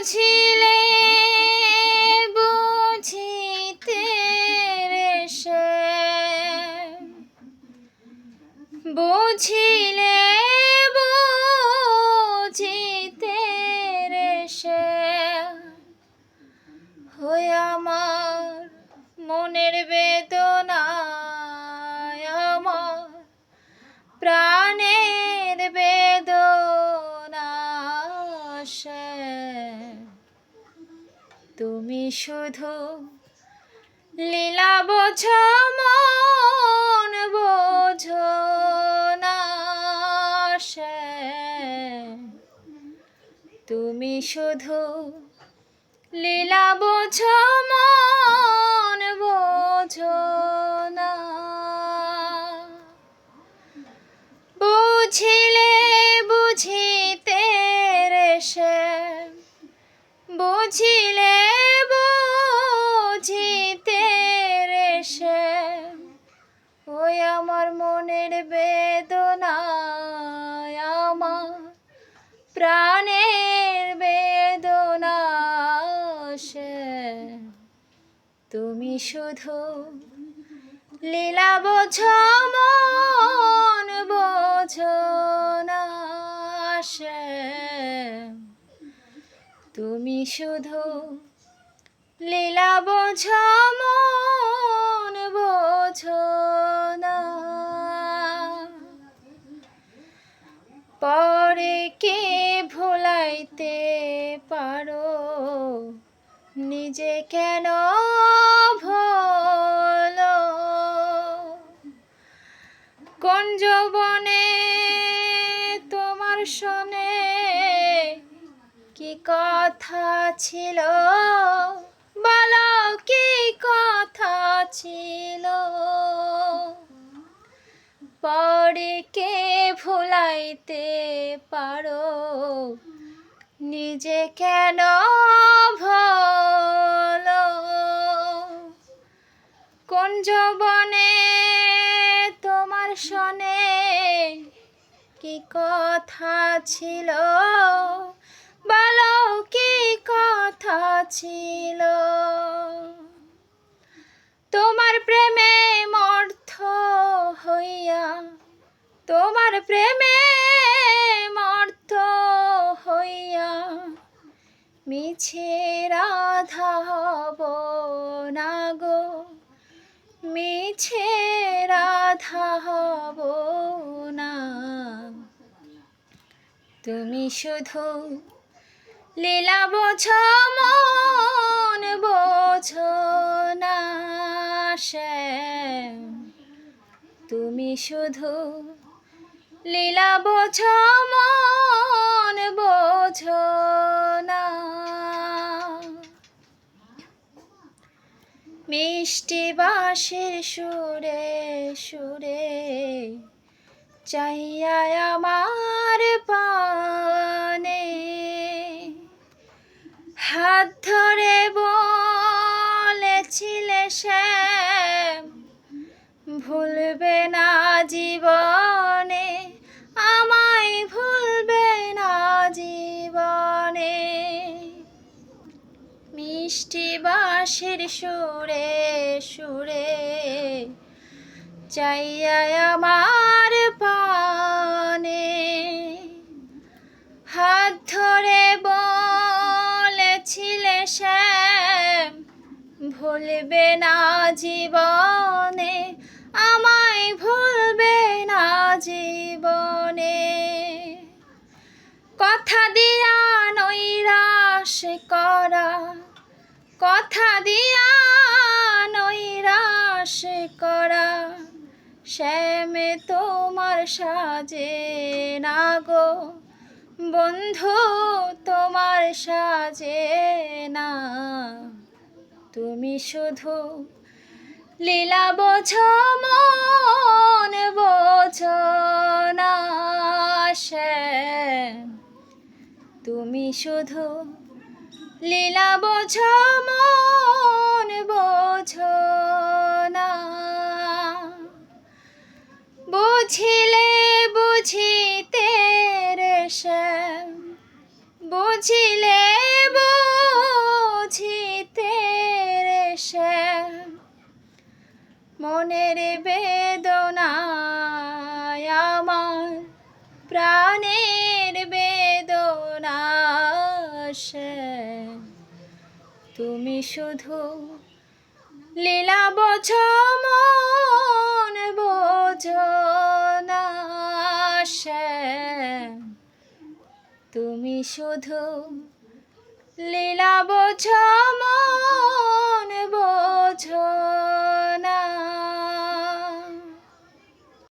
বুঝিলে বুঝিতে বুঝিলে তুমি শুধু লীলা বোঝো মন বোঝো না তুমি শুধু লীলা বোঝো মন বোঝো না তুমি শুধু লীলা বোঝো মন বোঝো না তুমি শুধু লীলা বোঝো মন বোঝো না। পরে কে ভোলাইতে পারো? নিজে কেন কোন যৌবনে, তোমার শোনে কি কথা ছিল? বলো কি কথা ছিল? পরে কে ভুলাইতে পারো? নিজে কেন ভোলো? কোন যৌবনে শোনে কি কথা ছিল? বলো কি কথা ছিল? তোমার প্রেমে মর্থ হইয়া, তোমার প্রেমে মর্থ হইয়া মিছে রাধা হব না গো, মিছে রাধা হব না। তুমি শুধু লীলা বোঝো, মন বোঝো না তুমি শুধু লীলা বোঝো, মন বোঝো না মিষ্টি বাঁশির সুরে সুরে চাইয়া আমার পানে। হাত ধরে বলেছিলে শ্যাম ভুলবে না জীবনে, আমায় ভুলবে না জীবনে। মিষ্টি বাঁশির সুরে সুরে। চাইয়া আমার পানে হাত ধরে বলেছিলে শ্যাম, ভুলবে না জীবনে, আমায় ভুলবে না জীবনে। কথা দিয়া নৈরাশ করা কথা দিয়া নৈরাশ করা। শ্যামে তোমার সাজে না গো। বন্ধু, তোমার সাজে না। তুমি শুধু লীলা বোঝো, মন বোঝো না, শ্যাম। তুমি শুধু লীলা বোঝো মন বোঝো না। বুঝিলে বুঝিতে রে বুঝিলে শুধু লীলা বোঝ মন বোঝ না তুমি শুধু লীলা বোঝ মন বোঝ না